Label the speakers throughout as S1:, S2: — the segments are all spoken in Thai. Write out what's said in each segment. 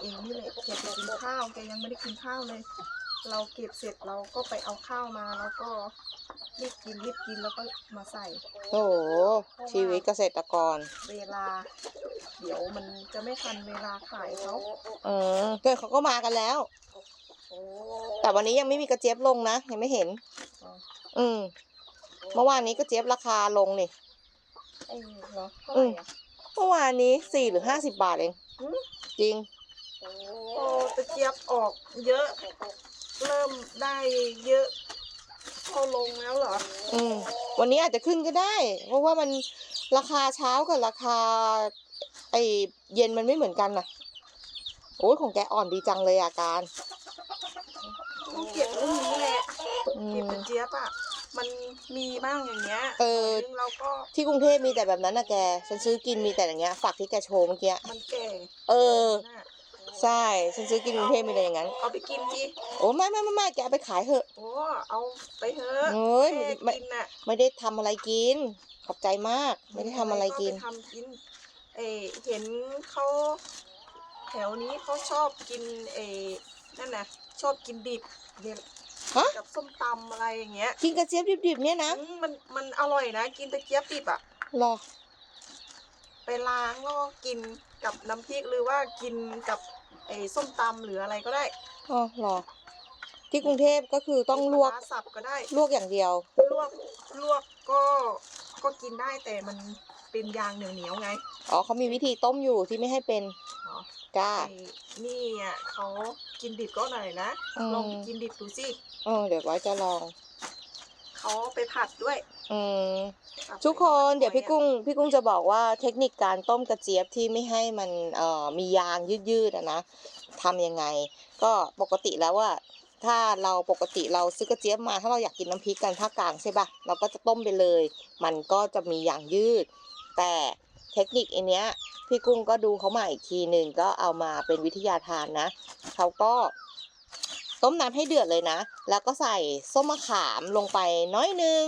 S1: เองนี่แหละแกไปกินข้าวแกยังไม่ได้กินข้าวเลย เราเก็บเสร็จเราก็ไปเอาข้าวมาแล้วก็รีบกินรีบกินแล้วก็มาใส่
S2: โอ้โห ชีวิตเกษตรกร
S1: เวลา เดี๋ยวมันจะไม่ทันเวลาขายเขา
S2: อืมเพื่อนเขาก็มากันแล้ว แต่วันนี้ยังไม่มีกระเจี๊ยบลงนะยังไม่เห็น อืมเมื่อวานนี้กระเจี๊ยบราคาลงนี่
S1: ไอ้เหรอเท่าไหร่อะ
S2: เมื่อวานนี้สี่หรือห้าสิบบาทเอง
S1: หืม
S2: จริง
S1: โอ้ตะเกียบออกเยอะ เริ่มได้เยอะเข้าลงแล้วเหรอ
S2: อืมวันนี้อาจจะขึ้นก็ได้ เพราะว่ามันราคาเช้ากับราคา ไอเย็นมันไม่เหมือนกันน่ะ โอ้ยของแกอ่อนดีจังเลยอาการ
S1: ต้องเก็บรุ่นนี้แหละ
S2: อื
S1: เก็บ
S2: ม
S1: ตะเจี๊ยบอะ มันมีบ้างอย่างเงี้ย
S2: เออ
S1: ซึ่งเราก็
S2: ที่กรุงเทพมีแต่แบบนั้นนะแก ฉันซื้อกินมีแต่อย่างเงี้ยฝากที่แกโชว์เมื่อกี้
S1: มันแก่
S2: เออ
S1: น่ะ
S2: ใช่ฉันซื้อกินกรุงเทพมีแต่อย่างนั้น
S1: เอาไปกินจี
S2: โอ้ไม่ไม่ไม่ไม่แกเอาไปขายเถอะ
S1: โอ้เอาไปเถอะ
S2: เอ้ย
S1: แค่
S2: ไม่
S1: กินน่ะ
S2: ไม่ได้ทำอะไรกิน ขอบใจมาก ไม่ได้ทำอะไรกิน
S1: ไปทำกินเออเห็นเขาแถวนี้เขาชอบกินเออนั่นน่ะชอบกินดิบเนี่ย
S2: ฮะ
S1: กับส้มตำอะไรอย่างเงี้ย
S2: กินกระเจี๊ยบดิบๆเนี่ยนะ
S1: อืมมันมันอร่อยนะ กินตะเกียบดิบอะ
S2: รอ
S1: ไปล้างแล้วก็กินกับน้ำพริกหรือว่ากินกับ ไอ้ส้มตำหรืออะไรก็ได้
S2: อ๋อรอ ที่กรุงเทพก็คือต้องลวก
S1: ปาร้าสับก็ได้
S2: ลวกอย่างเดียว
S1: ลวกลวกก็ก็กินได้แต่มันเป็นยางเหนียวเหนียวๆไง
S2: อ๋อเขามีวิธีต้มอยู่ที่ไม่ให้เป็น
S1: อ๋อ
S2: จ้า
S1: ไอ้นี่อะเขากินดิบก็หน่อยนะ
S2: อืม
S1: ลองไปกินดิบดูสิ
S2: เออเดี๋ยวไว้จะลอง
S1: เขาไปผัดด้วย
S2: อืม
S1: ผัด
S2: ทุกคน
S1: ใส่
S2: เดี๋ยวพี่กุ้งพี่กุ้งจะบอกว่าเทคนิคการต้มกระเจี๊ยบที่ไม่ให้มันเอ่อมียางยืดๆอะนะทำยังไง ก็ปกติแล้วว่าถ้าเราปกติเราซื้อกระเจี๊ยบมา ถ้าเราอยากกินน้ำพริกกันภาคกลางใช่ปะเราก็จะต้มไปเลย มันก็จะมียางยืด แต่เทคนิคอันเนี้ยพี่กุ้งก็ดูเขามาอีกทีหนึ่งก็เอามาเป็นวิทยาทานนะเขาก็ ต้มน้ำให้เดือดเลยนะ แล้วก็ใส่ส้มมะขามลงไปน้อยนึง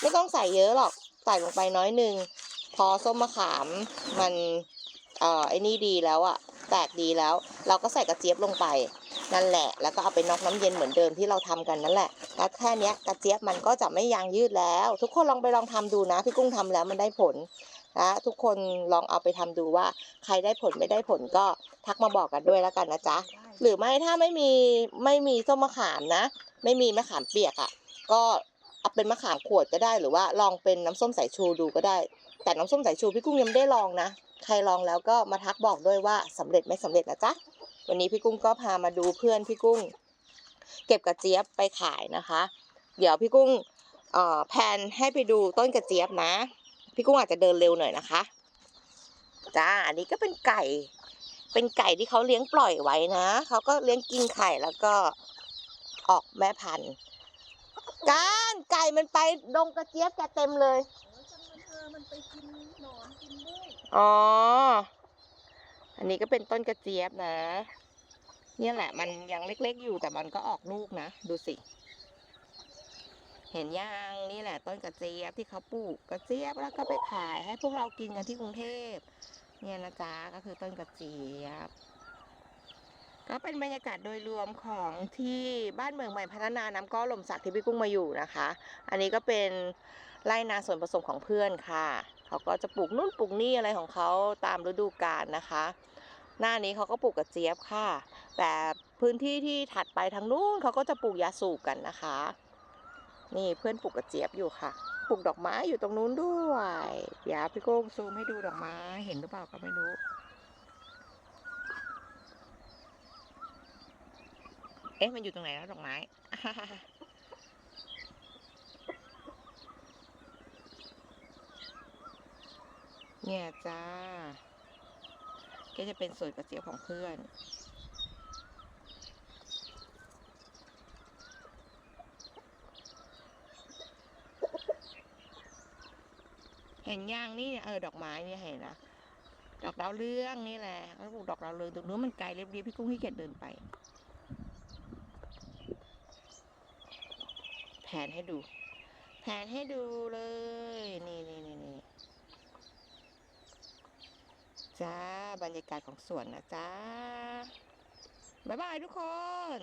S2: ไม่ต้องใส่เยอะหรอก ใส่ลงไปน้อยนึง พอส้มมะขามมันเอ่อไอ้นี่ดีแล้วอะแตกดีแล้ว เราก็ใส่กระเจี๊ยบลงไป นั่นแหละ แล้วก็เอาไปน็อกน้ำเย็นเหมือนเดิมที่เราทำกันนั่นแหละ แล้วแค่นี้กระเจี๊ยบมันก็จะไม่ยางยืดแล้ว ทุกคนลองไปลองทำดูนะ พี่กุ้งทำแล้วมันได้ผล นะทุกคนลองเอาไปทำดูว่า ใครได้ผลไม่ได้ผลก็ทักมาบอกกันด้วยแล้วกันนะจ๊ะ
S1: ได้
S2: หรือไม่ถ้าไม่มีไม่มีส้มมะขามนะ ไม่มีมะขามเปียกอะ่ะ ก็เอาเป็นมะขามขวดก็ได้ หรือว่าลองเป็นน้ำส้มสายชูดูก็ได้ แต่น้ำส้มสายชูพี่กุ้งยังไม่ได้ลองนะ ใครลองแล้วก็มาทักบอกด้วยว่าสำเร็จไม่สำเร็จนะจ๊ะ วันนี้พี่กุ้งก็พามาดูเพื่อนพี่กุ้ง เก็บกระเจี๊ยบไปขายนะคะ เดี๋ยวพี่กุ้งเอ่อแพลนให้ไปดูต้นกระเจี๊ยบนะ พี่กุ้งอาจจะเดินเร็วหน่อยนะคะ จ้า อันนี้ก็เป็นไก่ เป็นไก่ที่เขาเลี้ยงปล่อยไว้นะ เขาก็เลี้ยงกินไข่แล้วก็ออกแม่พันธุ์ การไก่มันไปดงกระเจี๊ยบแกเต็มเลย
S1: มันไปกินหนอนกินด้วย
S2: อ๋อ อันนี้ก็เป็นต้นกระเจี๊ยบนะ เนี่ยแหละ มันยังเล็กๆอยู่แต่มันก็ออกลูกนะ ดูสิ เห็นยังนี่แหละต้นกระเจี๊ยบที่เขาปลูกกระเจี๊ยบแล้วก็ไปขายให้พวกเรากินกันที่กรุงเทพเนี่ยนะจ๊ะก็คือต้นกระเจี๊ยบ ก็เป็นบรรยากาศโดยรวมของที่บ้านเมืองใหม่พัฒนาน้ำก้อลมสักที่พี่กุ้งมาอยู่นะคะ อันนี้ก็เป็นไร่นาส่วนผสมของเพื่อนค่ะ เขาก็จะปลูกนู่นปลูกนี่อะไรของเขาตามฤดูกาลนะคะ หน้านี้เขาก็ปลูกกระเจี๊ยบค่ะ แต่พื้นที่ที่ถัดไปทางนู้นเขาก็จะปลูกยาสูบกันนะคะ นี่เพื่อนปลูกกระเจี๊ยบอยู่ค่ะ ปลูกดอกไม้อยู่ตรงนู้นด้วยเดี๋ยวพี่โก้งซูมให้ดูดอกไม้เห็นหรือเปล่าก็ไม่รู้ เอ๊ะมันอยู่ตรงไหนแล้วดอกไม้เนี่ยจ้าก็จะเป็นสวนกระเจี๊ยบของเพื่อน เห็นย่างนี่เออดอกไม้เนี่ยเห็นนะดอกดาวเรืองนี่แหละเขาปลูกดอกดาวเรืองตรงนู้นมันไกลเรียบๆพี่กุ้งขี้เกียจเดินไป แผนให้ดู แผนให้ดูเลย นี่นี่นี่นี่จ้าบรรยากาศของสวนนะจ้าบ๊ายบายทุกคน